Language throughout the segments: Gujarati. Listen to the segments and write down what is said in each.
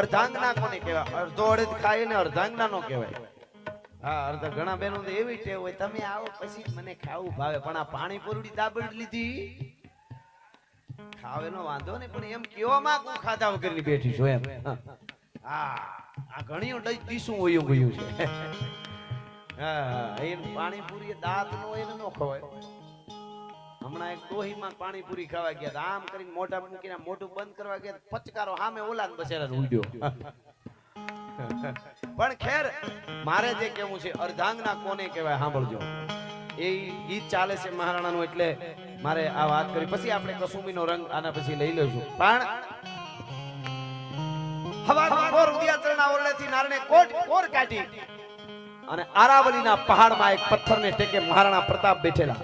અર્ધાંગના કોને કહેવાય? અડધો અડધ ખાય ને અર્ધાંગના નો કહેવાય. હા, અર્ધ ઘણા બહેનો તો એવી ટેવ હોય, તમે આવો પછી મને ખાવું ભાવે. પણ આ પાણી પૂરડી દાબડ લીધી? ખાવે નો વાંધો નહીં, પણ એમ કેવામાં કુ ખાધા વગરની બેઠી છું એમ? હા. આ ઘણી લઈ દીશું ઓયું ગયું છે. હા હા એ પાણીપુરી દાંત નો એને નો ખવાય. હમણાં એક દોહીમાં પાણીપુરી ખાવા ગયા હતા. આમ કરીને મોઢા મૂકીને મોઢું બંધ કરવા ગયા પચકારો સામે ઓલા બસેરા ઉડ્યો પણ ખેર, મારે જે કેવું છે, અર્ધાંગના કોને કહેવાય સાંભળજો. એ ગીત ચાલે છે મહારાણાનું એટલે મારે આ વાત કરી પછી આપણે કસુંબીનો રંગ આના પછી લઈ લઈશું પણ અને આરાવલીના પહાડમાં એક પથ્થરને ટેકે મહારાણા પ્રતાપ બેઠેલા.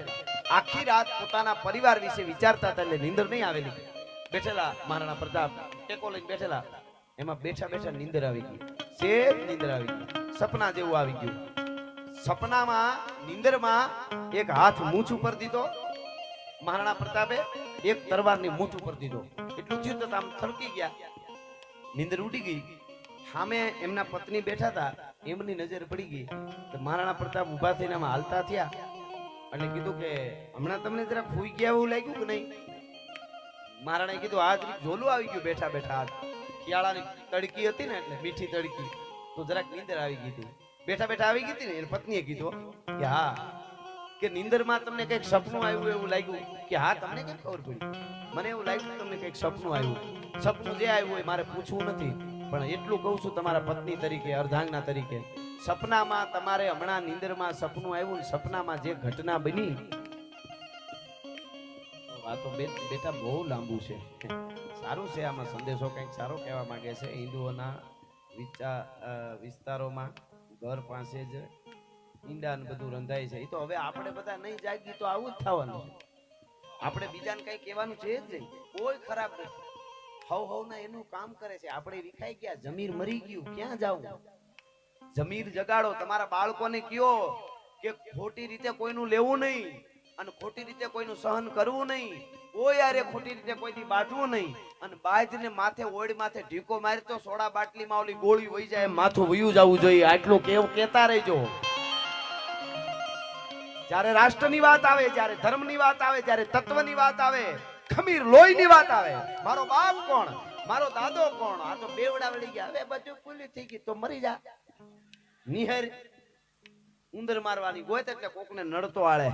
આખી રાત પોતાના પરિવાર વિશે વિચારતા હતા એટલે નીંદર નહીં આવેલી. બેઠેલા મહારાણા પ્રતાપ, ટેકો લઈને બેઠેલા. એમાં બેઠા બેઠા નીંદર આવી ગઈ. સેજ નીંદર આવી ગઈ. સપના જેવું આવી ગયું. સપનામાં, નીંદરમાં એક હાથ મૂછ ઉપર દીધો. મહારાણા પ્રતાપે એક તરવારની મૂછ ઉપર દીધો. એટલું થયું તો આમ થરકી ગયા. નીંદર ઉડી ગઈ. સામે એમના પત્ની બેઠા હતા. એમની નજર પડી ગઈ. તો મહારાણા પ્રતાપ ઊભા થઈને આમ હાલતા થયા. એટલે કીધું કે હમણાં તમને જરા ફૂઈ ગયા એવું લાગ્યું કે નહીં? મારાને કીધું આજ ઝોલું આવી ગયું બેઠા બેઠા આજ શિયાળાની તડકી હતી ને એટલે મીઠી તડકી. તો જરાક નીંદર આવી ગઈ હતી. બેઠા બેઠા આવી ગઈ હતી ને એની પત્નીએ કીધું કે હા કે નીંદરમાં તમને કંઈક સપનું આવ્યું એવું લાગ્યું? કે હા તમને કેમ ખબર પડી? મને એવું લાગ્યું તમને કંઈક સપનું આવ્યું. સપનું જે આવ્યું હોય મારે પૂછવું નથી. પણ એટલું કહું છું તમારા પત્ની તરીકે અર્ધાંગના તરીકે સપનામાં તમારે હમણાં નીંદરમાં સપનું આવ્યું સપનામાં જે ઘટના બની વાતો બેટા બહુ લાંબુ છે. સારું છે આમાં સંદેશો કંઈક સારો કહેવા માંગે છે. હિન્દુઓના વિચાર વિસ્તારોમાં ઘર પાસે જ ઈંડા ને બધું રંધાય છે. એ તો હવે આપણે બધા નહીં જાગી તો આવું જ થવાનું આપણે બીજાને કઈ કહેવાનું છે જ નહીં. કોઈ ખરાબ નથી. હવ હવ ના એનું કામ કરે છે. આપણે વિખાઈ ગયા જમીર મરી ગયું, ક્યાં જાવું? જમીર જગાડો. તમારા બાળકોને કયો કે ખોટી રીતે કોઈનું લેવું નહીં અને ખોટી રીતે કોઈનું સહન કરવું નહીં. કોઈ આરે ખોટી રીતે કોઈથી બાટવું નહીં. અને બાજને માથે ઓડ માથે ઢીકો મારી તો સોડા બાટલીમાં ઓલી ગોળી વહી જાય માથું વયું જવું જોઈએ. આટલું કેવું કેતા રહેજો. જ્યારે રાષ્ટ્રની વાત આવે, જ્યારે ધર્મની વાત આવે, જ્યારે તત્વની વાત આવે, ખમીર લોહીની વાત આવે. મારો બાપ કોણ? મારો દાદો કોણ? આ તો બેવડા વળી ગયા. હવે બધું પૂરી થઈ ગઈ તો મરી જા. નિહર ઉંદર મારવાની ગોત એટલે કોકને નડતો આળે.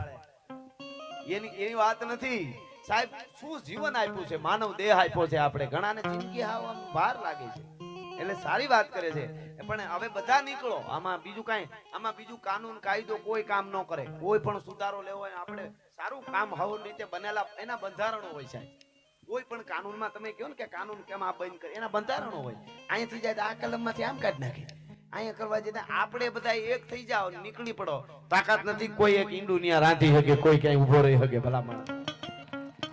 એની એની વાત નથી. સાહેબ, શું જીવન આપ્યું છે? માનવ દેહ આપ્યો છે આપણે. ઘણાને જિંદગી હાવ ભાર લાગે છે. એટલે સારી વાત કરે છે. પણ હવે બધા નીકળો. આમાં બીજું કાંઈ, આમાં બીજું કાનૂન, કાયદો કોઈ કામ ન કરે. કોઈ પણ સુધારો લેવો હોય, આપણે સારું કામ હવ રીતે બનેલા એના બંધારણો હોય સાહેબ. કોઈ પણ કાનૂનમાં તમે કહો ને કે કાનૂન કેમ આ બંધ કરે? એના બંધારણો હોય. અહીંયાથી જાય આ કલમમાંથી આમ કાઢી નાખે. અહીંયા કરવા જતા આપણે બધા એક થઈ જાઓ નીકળી પડો. તાકાત નથી કોઈ એક ઈંડુ ન્યા રાંધી શકે કોઈ ક્યાંય ઊભો રહી શકે ભલા માણસ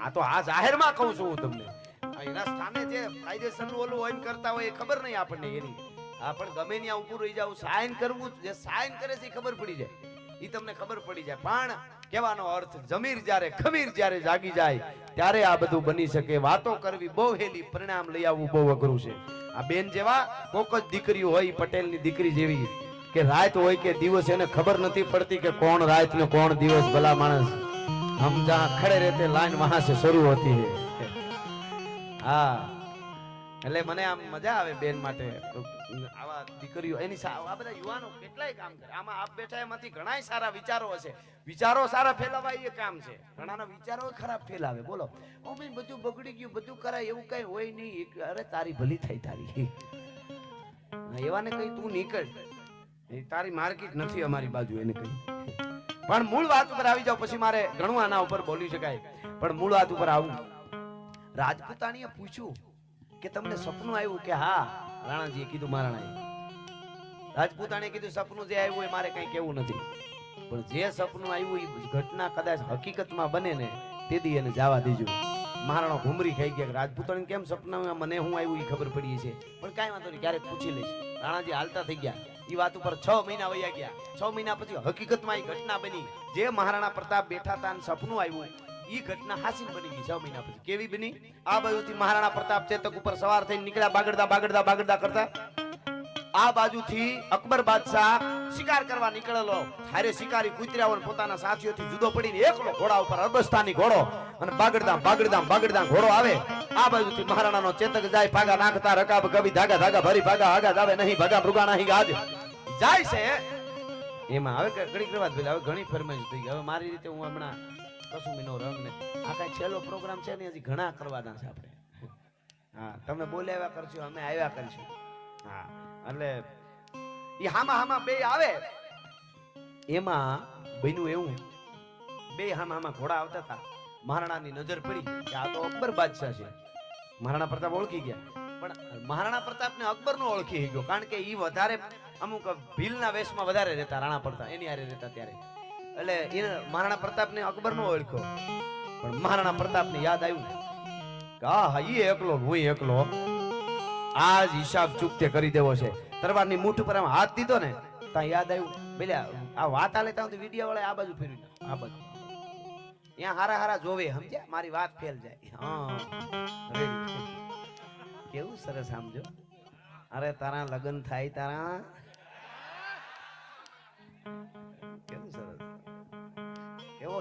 આ તો આ જાહેરમાં કહું છું હું તમને. એના સ્થાને જે કાયદેસરનું ઓલું હોય કરતા હોય એ ખબર નહીં આપણને એની. આ પણ ગમે ત્યાં ઊભું રહી જાવ સાઈન કરવું જે સાઈન કરે છે એ ખબર પડી જાય. એ તમને ખબર પડી જાય. પણ કહેવાનો અર્થ જમીર જ્યારે ખમીર જ્યારે જાગી જાય ત્યારે આ બધું બની શકે. વાતો કરવી બહુ હેલી પરિણામ લઈ આવવું બહુ અઘરું છે. આ બેન જેવા કોક જ દીકરી હોય પટેલની દીકરી જેવી કે રાત હોય કે દિવસ, એને ખબર નથી પડતી કે કોણ રાત ને કોણ દિવસ ભલા માણસ. હમ જ્યાં ખડે રહેતે લાઈન વહાં શરૂ હોતી હે. હા. એટલે મને આમ મજા આવે બેન માટે. આવા દીકરીઓ, એની આ બધા યુવાનો કેટલાય કામ કરે. આમાં આપ બેઠા એમાંથી ઘણાય સારા વિચારો હશે. વિચારો સારા ફેલાવા એ કામ છે. ઘણાના વિચારો ખરાબ ફેલાવે. બોલો. ઓ બધું બગડી ગયું, બધું કરાય, એવું કઈ હોય નહીં. અરે તારી ભલી થઈ તારી. એવાને કઈ તું નીકળ. તારી માર્કેટ નથી અમારી બાજુ, એને કઈ. પણ મૂળ વાત ઉપર આવી જાવ પછી મારે ઘણું આના ઉપર બોલી શકાય. પણ મૂળ વાત ઉપર આવું. રાજપૂતાણીએ પૂછ્યું કે તમને સપનું આવ્યું કે હા, રાણાજીએ કીધું મહારાણાએ. રાજપૂતાણે કીધું સપનું જે આવ્યું એ મારે કઈ કેવું નથી. પણ જે સપનું આવ્યું એ ઘટના કદાચ હકીકતમાં બને ને તેથી એને જવા દેજો. મહારાણો ઘુમરી ખાઈ ગયા રાજપૂતાણી કેમ સપનામાં મને હું આવ્યું એ ખબર પડી છે. પણ કાંઈ વાંધો નહીં, ક્યારેક પૂછી લઈશ. રાણાજી હાલતા થઈ ગયા. એ વાત ઉપર છ મહિના વયા ગયા. છ મહિના પછી હકીકતમાં એ ઘટના બની. જે મહારાણા પ્રતાપ બેઠા હતા સપનું આવ્યું ઈ ઘટના હાસિલ બની ગઈ છ મહિના પછી. કેવી બની? આ બાજુથી મહારાણા પ્રતાપ ચેતક ઉપર સવાર થઈને નીકળ્યા બાગડતા બાગડતા બાગડતા કરતા. આ બાજુથી અકબર બાદશાહ શિકાર કરવા નીકળેલો. હારે શિકારી કુતરાઓ પોતાના સાથીઓથી જુદો પડીને એકલો ઘોડા ઉપર અરબસ્તાની ઘોડો અને બાગડદામ બાગડદામ બાગડદામ ઘોડો આવે. આ બાજુથી મહારાણાનો ચેતક જાય, ભાગા નાખતા, રકાબ કવિ ધાગા ધાગા, ભરી, ભાગા આગા જાવે નહીં, ભાગા, મૃગા નહીં, ગાજ. જાય છે. એમાં હવે ક- કરવા જ હવે ઘણી ફરમાઈશ થઈ ગઈ હવે મારી રીતે હું હમણાં કશું મીનો રંગ ને આ કાંઈ છેલ્લો પ્રોગ્રામ છે ને, હજી ઘણા કરવાના છે આપણે. હા, તમે બોલાવ્યા કરશો અમે આવ્યા કરશું. હા, એટલે એ હામા હામા બે આવે. એમાં બન્યું એવું, બે હામા હામા ઘોડા આવતા હતા. મહારાણાની નજર પડી કે આ તો અકબર બાદશાહ છે. મહારાણા પ્રતાપ ઓળખી ગયા. પણ મહારાણા પ્રતાપને અકબર નો ઓળખી ગયો. કારણ કે એ વધારે અમુક ભીલના વેશમાં વધારે રહેતા, રાણા પ્રતાપ એની હારે રહેતા ત્યારે. એટલે એને મહારાણા પ્રતાપને અકબર નો ઓળખ્યો. પણ મહારાણા પ્રતાપ ને યાદ આવ્યું કે આ હા, ઈ એકલો ને હું એકલો. આ જ હિસાબ ચૂકતે કરી દેવો છે. તરવારની મૂઠ પર આમ હાથ દીધો ને, ત્યાં યાદ આવ્યું બેલ્યા આ વાત આલે ત્યાં વીડિયો વાળા આ બાજુ ફેરવી આ બાજુ. ત્યાં હારા હારા જોવે, સમજ્યા? મારી વાત ફેલ જાય. હા. કેવું સરસ સમજો અરે તારા લગ્ન થાય તારા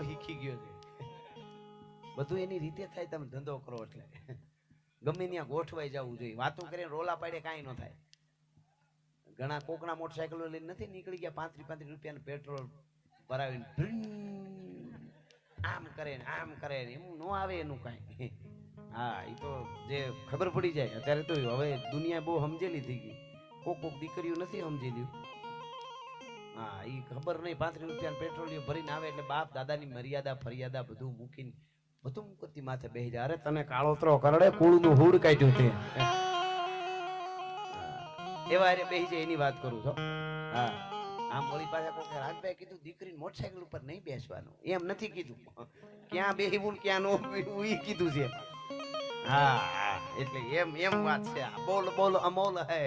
શીખી ગયો છે. બધું એની રીતે થાય તમે ધંધો કરો એટલે. ગમે ત્યાં ગોઠવાઈ જવું જોઈએ. વાતો કરીને રોલા પાડે કાંઈ ન થાય. ઘણા કોકના મોટરસાયકલો લઈને નથી નીકળી ગયા પાંત્રીસ પાંત્રીસ રૂપિયાનું પેટ્રોલ ભરાવીને આમ કરે ને આમ કરે ને એમ ન આવે એનું કાંઈ. હા એ તો જે ખબર પડી જાય. અત્યારે તો હવે દુનિયા બહુ સમજેલી થઈ ગઈ. કોક કોક દીકરીઓ નથી સમજેલી. હા એ ખબર નહીં પાંત્રીસ રૂપિયા પેટ્રોલિયમ ભરીને આવે એટલે બાપ દાદાની મર્યાદા ફરિયાદા બધું મૂકીને બધું મૂકતી માથે બેસી જાય. અરે તને કાળોતરો કરડે કુળનું હુડ કાઢ્યું તે. એવા હારે બેસી જાય એની વાત કરું છો હા. આમ વળી પાછા કોઈ રાજભાઈ કીધું દીકરી મોટરસાયકલ ઉપર નહીં બેસવાનું. એમ નથી કીધું. ક્યાં બેહીવું ક્યાં નો બેહવું ઈ કીધું છે. હા, એટલે એમ એમ વાત છે. બોલ બોલ અમોલ હે.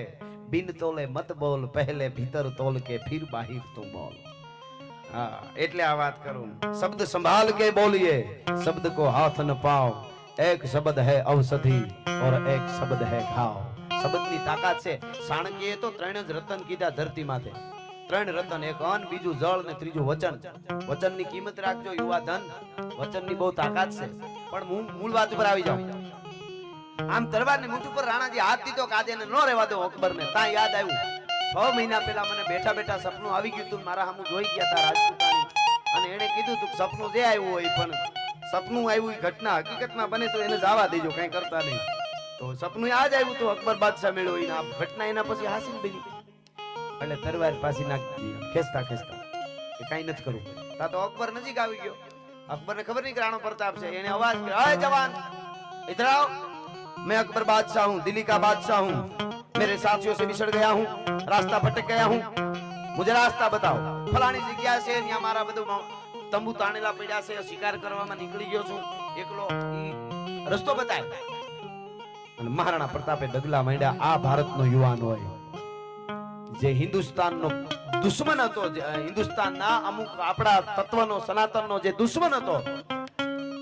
બિન તોલે મત બોલ, પહેલે ભીતર તોલ કે ફિર બાહિર તું બોલ. હા, એટલે આ વાત કરું. શબ્દ સંભાળ કે બોલીએ? શબ્દ કો હાથ ન પાવ. એક શબ્દ હે ઔષધિ ઓર એક શબ્દ હે ઘાવ. શબ્દની તાકાત છે. સાણકીએ તો ત્રણ જ રતન કીધા ધરતી માથે. ત્રણ રતન, એક અન બીજું જળ ને ત્રીજું વચન. વચનની કિંમત રાખજો, યુવા ધન. વચનની બહુ તાકાત છે. પણ હું મૂળ વાત ઉપર આવી જાઉં. આમ તલવારની મૂઠ ઉપર રાણાજી હાથ દીધો કાજે ને નો રહેવા દો અકબર ને ત્યાં યાદ આવ્યું? છ મહિના પહેલા મને બેઠા બેઠા સપનું આવી ગયું તું મારા સામું જોઈ ગયા તા રાજપૂતાની અને એણે કીધું તું સપનું જે આવ્યું હોય પણ સપનું આવ્યું ઘટના હકીકતમાં બને તો એને જવા દેજો કઈ કરતા નહીં. તો સપનું આ જ આવ્યું તો અકબર બાદશાહ મેળ્યો એના. ઘટના એના પછી હાસિલ બની એટલે તરવાર પાછી નાખી ખેંચતા ખેંચતા. કે કઈ નથી કરવું તા તો અકબર નજીક આવી ગયો. અકબર ને ખબર નહીં કે રાણો પ્રતાપ છે. એને અવાજ કર્યો જવાન ઇધર આવ मैं अकबर बादशाह हूँ, दिल्ली का बादशाह हूँ। मेरे साथियों से बिछड़ गया हूँ, रास्ता भटक गया हूँ। मुझे रास्ता बताओ। ફલાણી જગ્યા છે ત્યાં મારા બધું તંબુ તાણેલા પડ્યા છે શિકાર કરવામાં નીકળી ગયો છું। એકલો રસ્તો બતાય. અને મહારાણા પ્રતાપે ડગલા માંડ્યા, આ ભારતનો યુવાન હોય. જે હિન્દુસ્તાનનો દુશ્મન હતો હિન્દુસ્તાનના અમુક આપણા તત્વનો, સનાતનનો જે દુશ્મન હતો,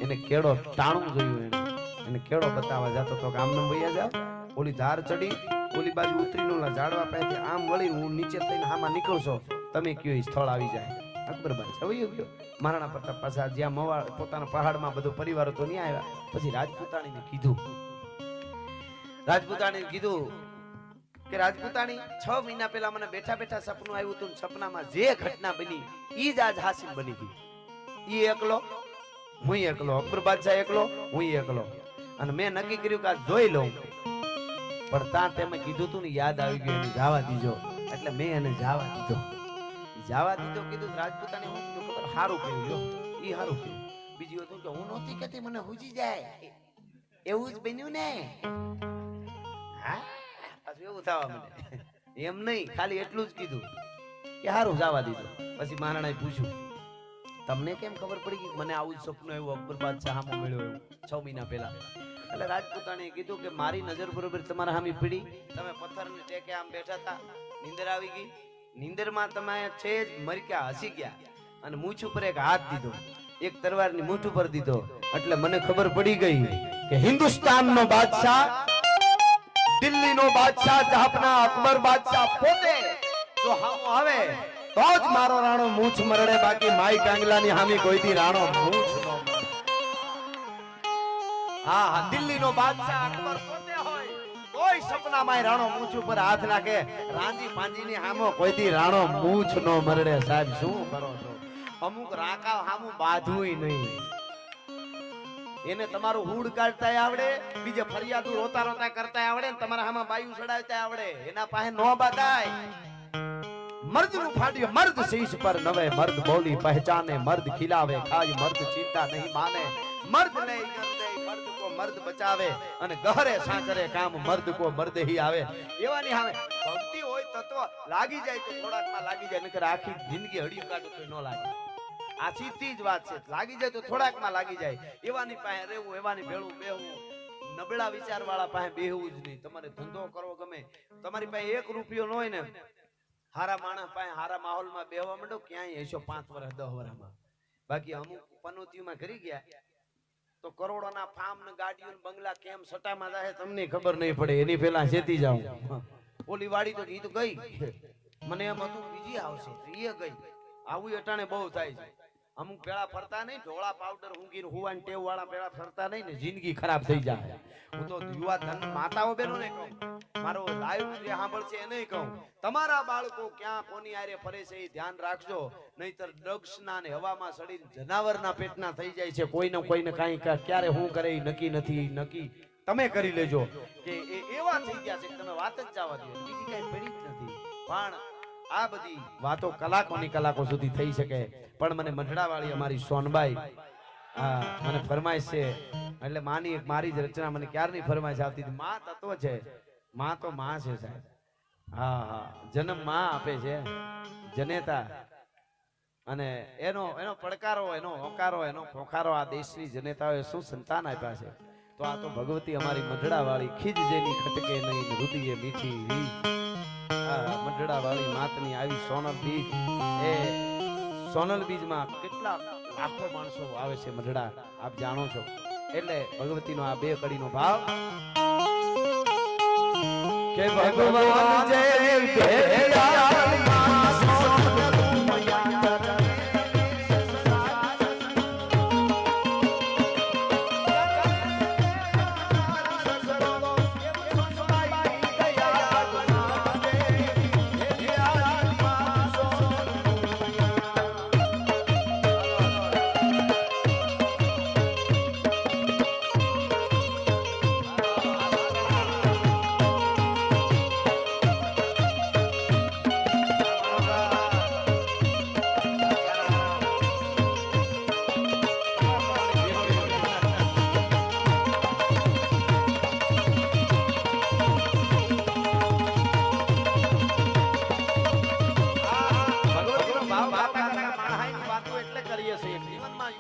એને કેળો ટાણું જોયું એને એને કેળો બતાવવા જતો તો કે આમ નામ વૈયા જાવ ઓલી ધાર ચડી, ઓલી બાજુ ઉતરીને ઓલા ઝાડવા પાસેથી આમ વળી હું નીચે થઈને આમાં નીકળશો તમે કયો સ્થળ આવી જાય. અકબર બાદશાહ વયો ગયો મહારાણા પ્રતાપ પાછા જ્યાં મવા પોતાના પહાડમાં બધો પરિવાર તો નહીં આવ્યા. પછી રાજપૂતાણીને કીધું. રાજપૂતાણીને કીધું કે રાજપૂતાણી, છ મહિના પહેલા મને બેઠા બેઠા સપનું આવ્યું હતું સપનામાં જે ઘટના બની, ઈ જ આજ હાસિલ બની ગઈ. ઈ એકલો, હું એકલો. અકબર બાદશાહ એકલો, હું એકલો. અને મેં નક્કી કર્યું કે આ જોઈ લઉં. પણ ત્યાં તેમ કીધું તું ને, યાદ આવી ગયું, એને જવા દીધો એટલે મેં એને જવા દીધો. જવા દીધો, કીધું રાજપૂતાને હું કીધું, ખબર? સારું કહ્યું જો એ સારું કહ્યું બીજી હતું કે હું નહોતી કહેતી, મને હુજી જાય. એવું જ બન્યું ને. હા? પાછું એવું થવા મને એમ નહીં, ખાલી એટલું જ કીધું કે સારું જવા દીધું. પછી મહારાણાએ પૂછ્યું તમને કેમ ખબર પડી કે મને આવું જ સપનું એવું અકબર બાદશાહ સામો મળ્યો છ મહિના પહેલા. એટલે રાજપૂતાણીએ કીધું કે મારી નજર બરોબર તમારા સામે પડી. તમે પથ્થરને ટેકે આમ બેઠા હતા. નીંદર આવી ગઈ. નીંદરમાં તમે છે જ મરક્યા, હસી ગયા. અને મૂછ ઉપર એક હાથ દીધો. એક તરવારની મૂઠ ઉપર દીધો. એટલે મને ખબર પડી ગઈ કે હિન્દુસ્તાનનો બાદશાહ, દિલ્હીનો બાદશાહ, જહાપના અકબર બાદશાહ પોતે જો હામો આવે તો જ મારો રાણો મૂછ મરડે, બાકી માઈ કાંગલાની હામી કોઈથી રાણો મૂછ નો. હા હા, દિલ્હીનો બાદશાહ અકબર પોતે હોય. કોઈ સપનામાં રાણો મૂછ ઉપર હાથ નાખે રાંજી પાંજીની હામો કોઈથી રાણો મૂછ નો મરડે. સાહેબ, શું કરો છો? અમુક રાકા હામું બાંધવું નહીં. એને તમારું હુડ કાઢતા આવડે, બીજે ફરિયાદુ રોતા રોતા કરતા આવડે ને તમારા હામાં બાયુ ચડાવતા આવડે. એના પાસે નો બાધાય. મર્દનું ફાડ્યું, મર્દ શીશ પર નવે, મર્દ બોલી પહેચાને, મર્દ ખિલાવે, ખાય, મર્દ ચિંતા નહીં માને. મર્દ ને મર્દ કો મર્દ બચાવે અને ગહરે સાકરે કામ મર્દ કો મર્દ હી આવે. એવાની સામે ભક્તિ હોય તત્વ લાગી જાય તો થોડાકમાં લાગી જાય, નકર આખી જિંદગી હડિયું કાઢો તો ન લાગે. આ સીધી જ વાત છે, લાગી જાય તો થોડાકમાં લાગી જાય. એવાની પાસે રહેવું, એવાની ભેળું બેહવું. નબળા વિચાર વાળા પાસે બેહવું જ નહીં. તમારે ધંધો કરવો ગમે. તમારી પાસે એક રૂપિયો ન હોય ને હારા માણસ પાસે હારા માહોલમાં બેહવા માંડો, ક્યાંય હશો પાંચ વર્ષ દસ વર્ષમાં બાકી અમુક પનોતીમાં કરી ગયા. તો કરોડોના ફાર્મ ને ગાડીઓ બંગલા કેમ સટામાં જાય તમને ખબર નહીં પડે, એની પેલા શેતી જાઉં. ઓલી વાડી તો તો ગઈ. મને એમ હતું, બીજી આવશે. એ ગઈ. આવું અટાણે બહુ થાય છે. અમુક પેલા ફરતા નહીં, ઢોળા પાવડર ઊંઘી હુવાન ટેવ વાળા પેલા ફરતા નહીં ને જિંદગી ખરાબ થઈ જાય. હું તો યુવા ધન માતાઓ બેનો ને કહું, મારો લાઈવ જે સાંભળશે એને કહું, તમારા બાળકો ક્યાં કોની આરે ફરે છે એ ધ્યાન રાખજો, નહીતર ડ્રગ્સના ને હવામાં સડીને જનાવરના પેટના થઈ જાય છે, કોઈને કોઈને કાંઈ ક્યારે હું કરે નક્કી નથી, નક્કી. તમે કરી લેજો, કે એ એવા થઈ ગયા છે તમે વાત જ જવા દો, બીજી કઈ પડી જ નથી. પણ આ બધી વાતો કલાકોની કલાકો સુધી થઈ શકે. પણ મને મંઠડાવાળી અમારી સોનબાઈ મને ફરમાઈશ છે. એટલે માની મારી જ રચના મને ક્યારની ફરમાઈશ આવતી હતી? તત્વ છે. માં તો માં છે સાહેબ. હા હા. જન્મમાં આપે છે. જનેતા. અને એનો એનો પડકારો, એનો હોકારો, એનો ખોખારો આ દેશની જનેતાઓએ શું સંતાન આપ્યા છે? તો આ તો ભગવતી અમારી મંડળા વાળી ખીજ જેની ખટકે નહીં, રુદિએ મીઠી રીજ વાળી માતની આવી સોનલ બીજ. એ સોનલ બીજમાં કેટલા લાખો માણસો આવે છે મંડળા, આપ જાણો છો. એટલે ભગવતીનો આ બે કડીનો ભાવ. કે ભગવાન જય ભેળિયા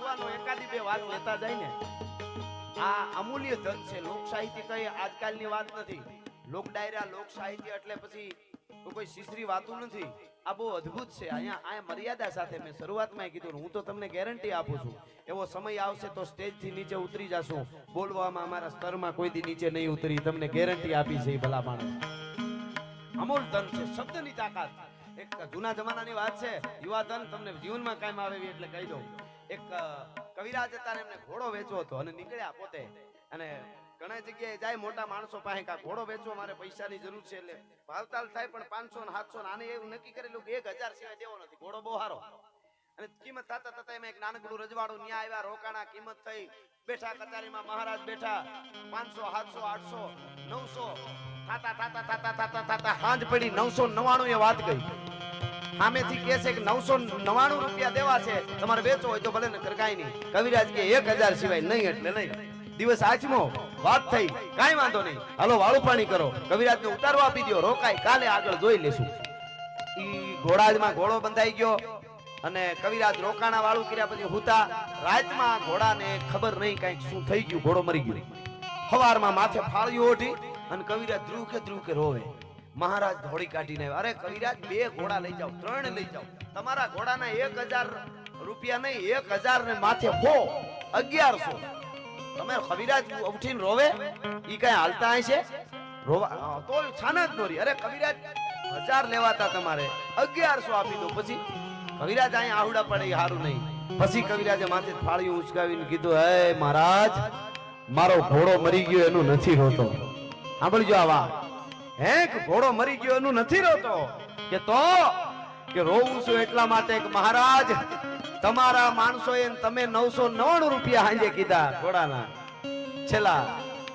યુવાનો એકાદી બે વાત લેતા જાય ને, આ અમૂલ્ય ધન છે. લોક સાહિત્ય કઈ આજકાલની વાત નથી. લોક ડાયરા લોક સાહિત્ય એટલે પછી કોઈ સિસરી વાતું નથી. આ બહુ અદ્ભુત છે. અહીંયા આ મર્યાદા સાથે મેં શરૂઆતમાં કીધું હું તો તમને ગેરંટી આપું છું. એવો સમય આવશે તો સ્ટેજથી નીચે ઉતરી જશું. બોલવામાં અમારા સ્તરમાં કોઈ દી નીચે નહીં ઉતરી. તમને ગેરંટી આપી છે ભલા માણસ. અમૂલ ધન છે. શબ્દની તાકાત. એક જૂના જમાનાની વાત છે. યુવા ધન તમને જીવનમાં કાયમ આવે એટલે કહી દઉં. એક કવિરાજ હતા એમને ઘોડો વેચવો હતો અને નીકળ્યા પોતે. અને ઘણા જગ્યાએ જાય મોટા માણસો પાસે કા ઘોડો વેચવો મારે પૈસાની જરૂર છે એટલે ભાવતાલ થાય પણ પાંચસો ને સાતસો આને એવું નક્કી કરેલું કે એક હજાર સિવાય દેવો નથી. ઘોડો બહુ સારો. અને કિંમત થતા થતા એમાં એક નાનકડું રજવાડું ન્યા આવ્યા, રોકાણા, કિંમત થઈ. બેઠા કચારીમાં મહારાજ બેઠા. પાંચસો, સાતસો, આઠસો, નવસો. થાતા થાતા થાતા થાતા થાતા, હાંજ પડી. નવસો નવાણું એ વાત ગઈ. સામેથી કહે છે કે નવસો નવાણું રૂપિયા દેવા છે. તમારે વેચો હોય તો ભલે ને કાંઈ નહીં. કવિરાજ કે એક હજાર સિવાય નહીં એટલે નહીં. દિવસ આઠમો વાત થઈ. કાંઈ વાંધો નહીં. હાલો, વાળું પાણી કરો. કવિરાજને ઉતારવા આપી દો રોકાય, કાલે આગળ જોઈ લેશું. ઈ ઘોડાજમાં ઘોડો બંધાઈ ગયો અને કવિરાજ રોકાણા વાળું કર્યા પછી હુતા. રાતમાં ઘોડાને ખબર નહીં કાંઈક શું થઈ ગયું. ઘોડો મરી ગયો. સવારમાં માથે ફાળ્યું ઓઢી અને કવિરાજ ધ્રુવ કે ધ્રુવ કે રોવે. મહારાજ ધોળી કાઢીને. અરે કવિરાજ, બે ઘોડા લઈ જાઓ, ત્રણ લઈ જાઓ. તમારા ઘોડાના એક હજાર રૂપિયા નહીં, એક હજાર ને માથે હો, અગિયારસો. તમે કવિરાજ ઉઠીને રોવે? ઈ કઈ હાલતા છે? રોવા તો છાના જ નોરી અરે કવિરાજ, હજાર લેવાતા તમારે. અગિયારસો આપી દો પછી. કવિરાજ અહીંયા આહુડા પડે સારું નહીં. પછી કવિરાજે માથે ફાળીયું ઉચકાવીને કીધું, હે મહારાજ, મારો ઘોડો મરી ગયો, એનું નથી રોતો સાંભળજો આ હે કે ઘોડો મરી ગયો એનું નથી રોતો. કે તો? કે રોવું છું એટલા માટે કે મહારાજ, તમારા માણસો એ તમે નવસો નવાણું રૂપિયા હાંજે કીધા ઘોડાના. છેલ્લા.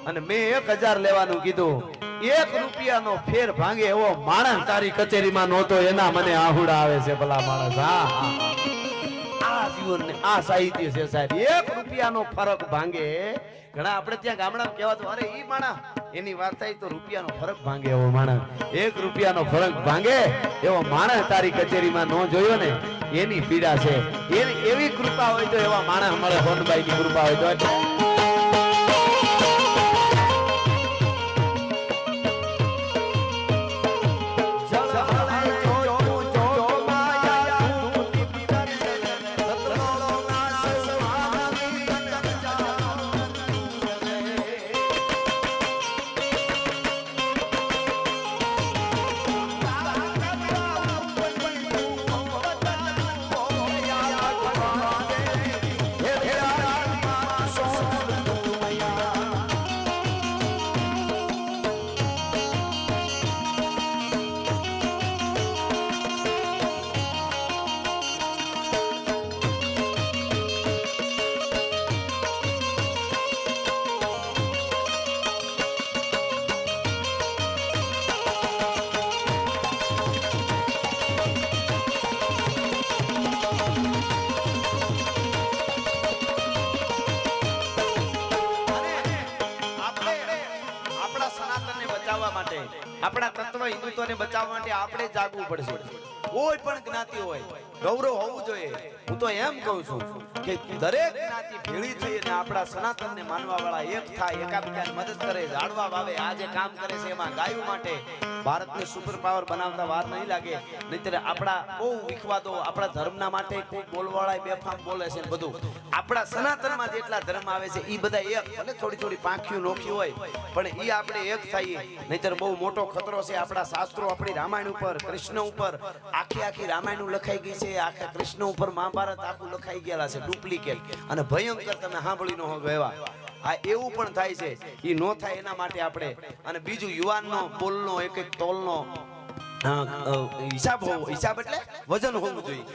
અને મેં એક હજાર લેવાનું કીધું. એક રૂપિયાનો ફેર ભાંગે એવો માણસ તારી કચેરીમાં નહોતો, એના મને આહુડા આવે છે ભલા માણસ. હા આ જીવન આ સાહિત્ય છે સાહેબ. એક રૂપિયાનો ફરક ભાંગે. ઘણા આપણે ત્યાં ગામડામાં કહેવાતું, અરે ઈ માણા એની વાત થાય તો રૂપિયાનો ફરક ભાંગે એવો માણસ. એક રૂપિયાનો ફરક ભાંગે એવો માણસ તારી કચેરીમાં ન જોયો ને, એની પીડા છે. એની એવી કૃપા હોય તો એવા માણસ મળે હોનબાઈ ની કૃપા હોય તો. આપણા તત્વ હિન્દુત્વને બચાવવા માટે આપણે જાગવું પડશે. કોઈ પણ જ્ઞાતિ હોય, ગૌરવ હોવું જોઈએ. હું તો એમ કહું છું કે દરેક જ્ઞાતિ ભેળી થઈ અને આપણા સનાતનને માનવા વાળા એક થાય, એકાબીજાને મદદ કરે ઝાડવા વાવે આ જે કામ કરે છે એમાં ગાયો માટે. ભારતને સુપર પાવર બનાવતા વાર નહીં લાગે, નહીતર આપણા બહુ વિખવાદો આપણા ધર્મના માટે કોઈ બોલવાળા બેફામ બોલે છે બધું. આપણા સનાતનમાં જેટલા ધર્મ આવે છે એ બધા એક, ભલે થોડી થોડી પાંખીઓ નોખી હોય, પણ એ આપણે એક થઈએ. નહીતર બહુ મોટો ખતરો છે આપણા શાસ્ત્રો આપણી રામાયણ ઉપર, કૃષ્ણ ઉપર. આખી આખી રામાયણ લખાઈ ગઈ છે, આખા કૃષ્ણ ઉપર મહાભારત આખું લખાઈ ગયેલા છે. ડુપ્લિકેટ. અને ભયંકર તમે સાંભળી ન ગયા આ એવું પણ થાય છે એ નો થાય એના માટે આપણે, અને બીજું યુવાનનો, બોલનો, એક એક તોલનો હિસાબ હોવો, હિસાબ એટલે વજન હોવું જોઈએ.